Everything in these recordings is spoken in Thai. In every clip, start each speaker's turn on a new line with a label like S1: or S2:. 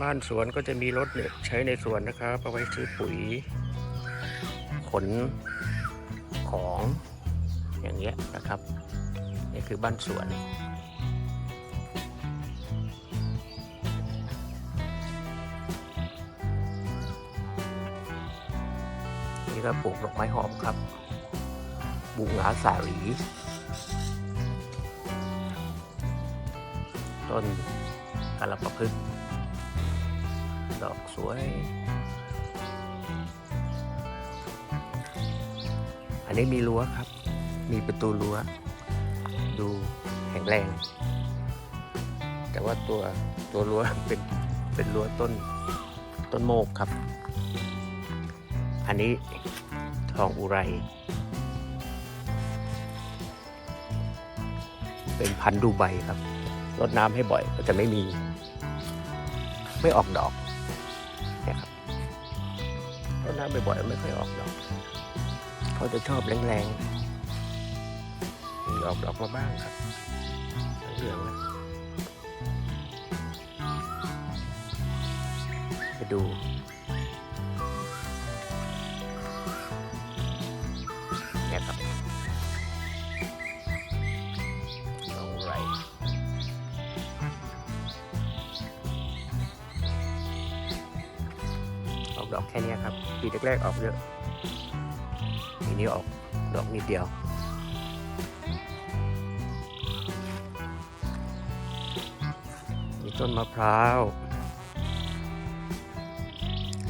S1: บ้านสวนก็จะมีรถเนี่ยใช้ในสวนนะครับเอาไว้ซื้อปุ๋ย ขนของอย่างเงี้ยนะครับนี่คือบ้านสวน นี่ก็ปลูกดอกไม้หอมครับ บุงหงาสาลีต้นกาลปะพึกษ์ ดอกสวย อันนี้มีรั้วครับ มีประตูรั้ว ดูแข็งแรง แต่ว่าตัวตัวรั้วเป็นเป็นรั้วต้นต้นโมกครับ อันนี้ทองอุไร เป็นพันธุ์ดูใบครับรดน้ำให้บ่อยก็จะไม่มี ไม่ออกดอก เนี่ยครับรดน้ำบ่อยๆไม่ค่อยออกดอกเขาจะชอบแรงๆมีออกดอกมาบ้างครับเหลืองนะไปดู ดอกแค่นี้ครับปีแรกๆออกเยอะปีนี้ออกดอกนิดเดียว มีต้นมะพร้าว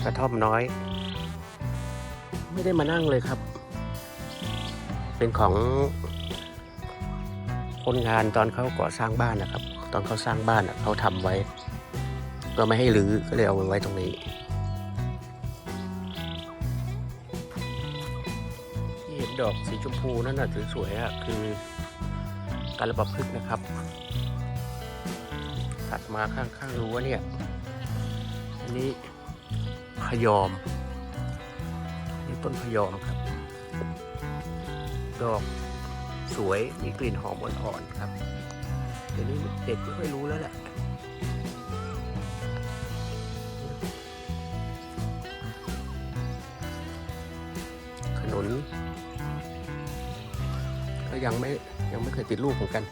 S1: กระท่อมน้อย ไม่ได้มานั่งเลยครับ เป็นของคนงานตอนเขาก่อสร้างบ้านนะครับ ตอนเขาสร้างบ้านเขาทำไว้ ก็ไม่ให้รื้อก็เลยเอาไว้ตรงนี้ ดอกสีชมพูนั่นน่ะสวยๆอะคือ กาลปะพึกนะครับถัดมาข้างๆรั้วเนี่ย อันนี้พยอม นี่ต้นพยอมครับ ดอกสวยมีกลิ่นหอมอ่อนๆครับ เดี๋ยวนี้เด็กไม่ค่อยรู้แล้วแหละ ก็ยังไม่ยังไม่เคยติดลูกเหมือนกัน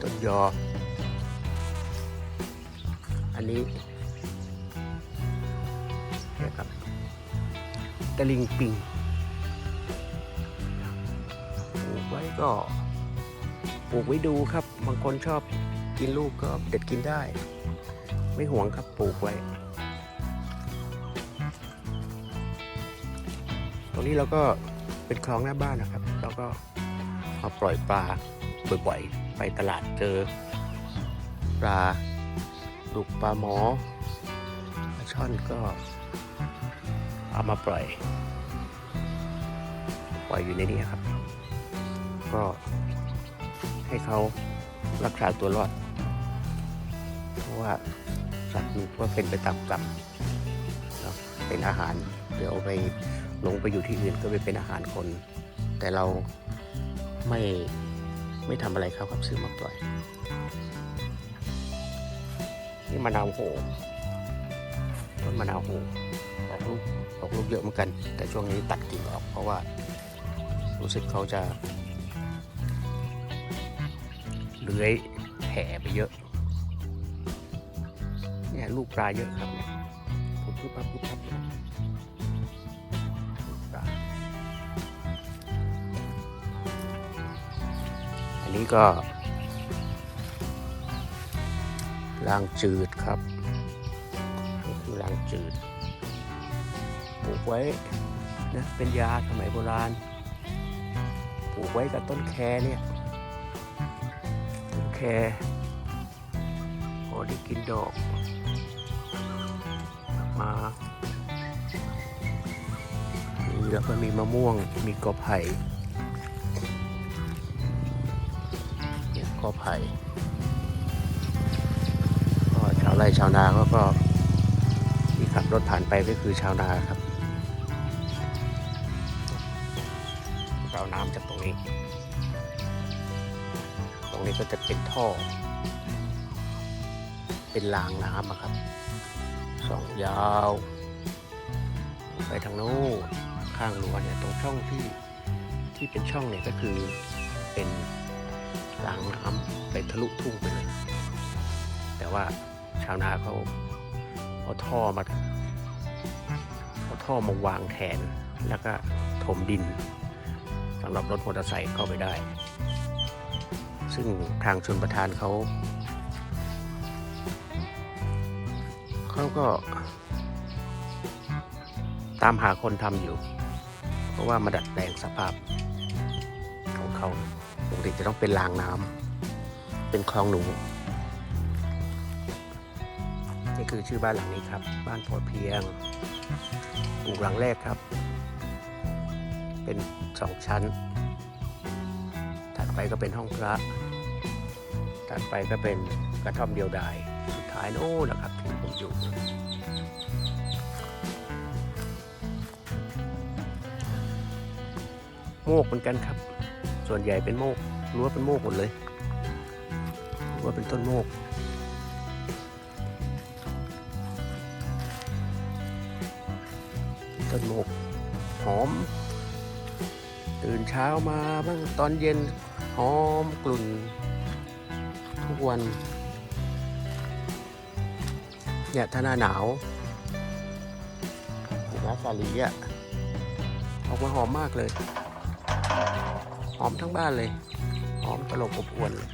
S1: ต้นยอ อันนี้นี่ยครับตะลิงปิงปลูกไว้ก็ปลูกไว้ดูครับ บางคนชอบกินลูกก็เด็ดกินได้ ไม่หวงครับปลูกไว้ รงนี้เราก็เป็นคลองหน้าบ้านนะครับ เราก็มาปล่อยปลาบ่อยๆ ไปตลาดเจอปลาดุกปลาหมอปลาช่อนก็เอามาปล่อย ปล่อยอยู่ในนี้ครับ ก็ให้เขารักษาตัวรอด เพราะว่าสัตว์มันก็เป็นไปตามกรรมเนาะเป็นอาหาร เดี๋ยวไป หลงไปอยู่ที่อื่นก็ไปเป็นอาหารคน แต่เราไม่ไม่ทำอะไรเขาครับซื้อมาปล่อย นี่มะนาวโหต้นมะนาวโหออกลูกออกลูกเยอะเหมือนกัน แต่ช่วงนี้ตัดกิ่งออกเพราะว่า รู้สึกเขาจะเลื้อยแผ่ไปเยอะ เนี่ยลูกปลาเยอะครับเนี่ยปุ๊บปุ๊บปั๊บปุ๊บปั๊บ นนี้ก็ลางจืดครับนี่คือลางจืดปลูกไว้นะเป็นยาสมัยโบราณปลูกไว้กับต้นแคเนี่ยต้นแคพอได้กินดอกมามีแล้วก็มีมะม่วงมีกอไผ่ เนี่ยกอไผ่ก็ชาวไร่ชาวนาเขาก็ที่ขับรถผ่านไปก็คือชาวนาครับเราน้ำจากตรงนี้ ตรงนี้ก็จะเป็นท่อ เป็นรางน้ำอะครับสองยาว ไปทางโน้นข้างรั้วเนี่ยตรงช่องที่ที่เป็นช่องเนี่ยก็คือเป็น รางน้ำไปทะลุทุ่งไปเลยแต่ว่าชาวนาเขาเอาท่อมาเอาท่อมาวางแทนแล้วก็ถมดินสำหรับรถมอเตอร์ไซค์เข้าไปได้ ซึ่งทางชนประทานเขาเขาก็ ตามหาคนทำอยู่ เพราะว่ามาดัดแปลงสภาพของเขา กติจะต้องเป็นรางน้ำเป็นคลองหนูนี่คือชื่อบ้านหลังนี้ครับ บ้านพอเพียงปลูกหลังแรกครับ เป็นสองชั้น ถัดไปก็เป็นห้องพระ ถัดไปก็เป็นกระท่อมเดียวดายสุดท้ายโน่นนะครับที่ผมอยู่โมกเหมือนกันครับ ส่วนใหญ่เป็นโมก รั้วเป็นโมกหมดเลยรั้วเป็นต้นโมกต้นโมกหอม ตื่นเช้ามาบ้างตอนเย็นหอมกลุ่น ทุกวันเนี่ยถ้าหน้าหนาวหิมะสาลีอะออกมาหอมมากเลย หอมทั้งบ้านเลย หอมตลบอบอวนเลย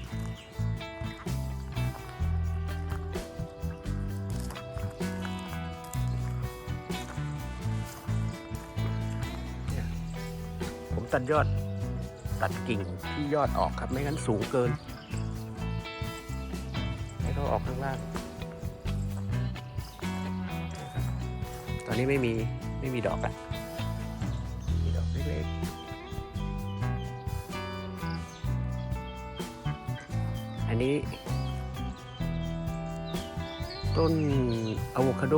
S1: ผมตัดยอดตัดกิ่งที่ยอดออกครับ ไม่งั้นสูงเกิน ให้เขาออกข้างล่าง ตอนนี้ไม่มีไม่มีดอกอะมีดอกเล็กๆ นนี้ ต้นอะโวคาโด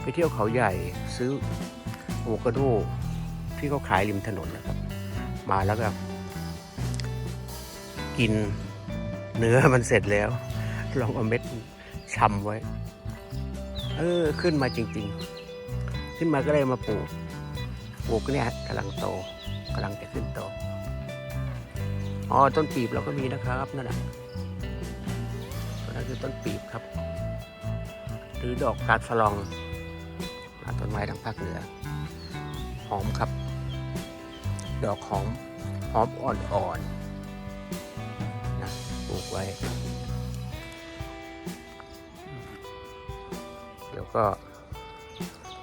S1: ไปเที่ยวเขาใหญ่ซื้ออะโวคาโด ที่เขาขายริมถนนนะครับ มาแล้วก็กินเนื้อมันเสร็จแล้ว ลองเอาเม็ดชำไว้ เออ ขึ้นมาจริง ๆ ขึ้นมาก็เลยมาปลูกปลูกเนี่ยกำลังโตกำลังจะขึ้นโต อ๋อต้นปีบเราก็มีนะครับนั่นแหละนั้นคือต้นปีบครับ หรือดอกกาดฟลองต้นไม้ทางภาคเหนือ หอมครับ ดอกหอมหอมอ่อนๆนะปลูกไว้ เดี๋ยวก็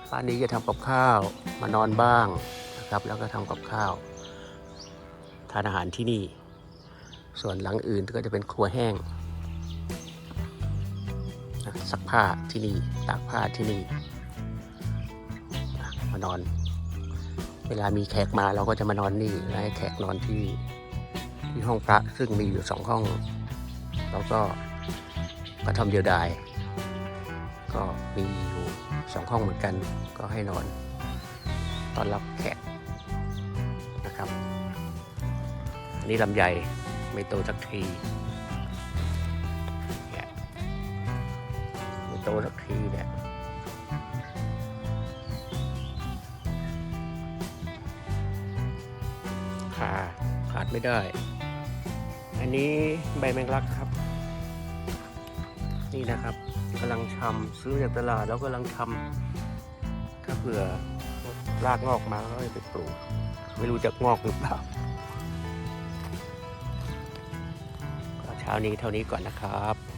S1: บ้านนี้จะทำกับข้าวมานอนบ้างนะครับ แล้วก็ทำกับข้าวทานอาหารที่นี่ ส่วนหลังอื่นก็จะเป็นครัวแห้งซักผ้าที่นี่ตากผ้าที่นี่มานอน เวลามีแขกมาเราก็จะมานอนนี่แล้วให้แขกนอนที่ที่ห้องพระซึ่งมีอยู่สองห้องแล้วก็กระทำเดียวดาย ก็มีอยู่สองห้องเหมือนกัน ก็ให้นอนต้อนรับแขกนะครับ อันนี้ลำไย ไม่โตสักทีเนี่ยไม่โตสักทีเนี่ยขาขาดไม่ได้ อันนี้ใบแมงลักครับ นี่นะครับกำลังชำซื้อจากตลาดแล้วกำลังชำถ้าเผื่อรากงอกมาก็ไปปลูก ไม่รู้จะงอกหรือเปล่า เช้านี้เท่านี้ก่อนนะครับ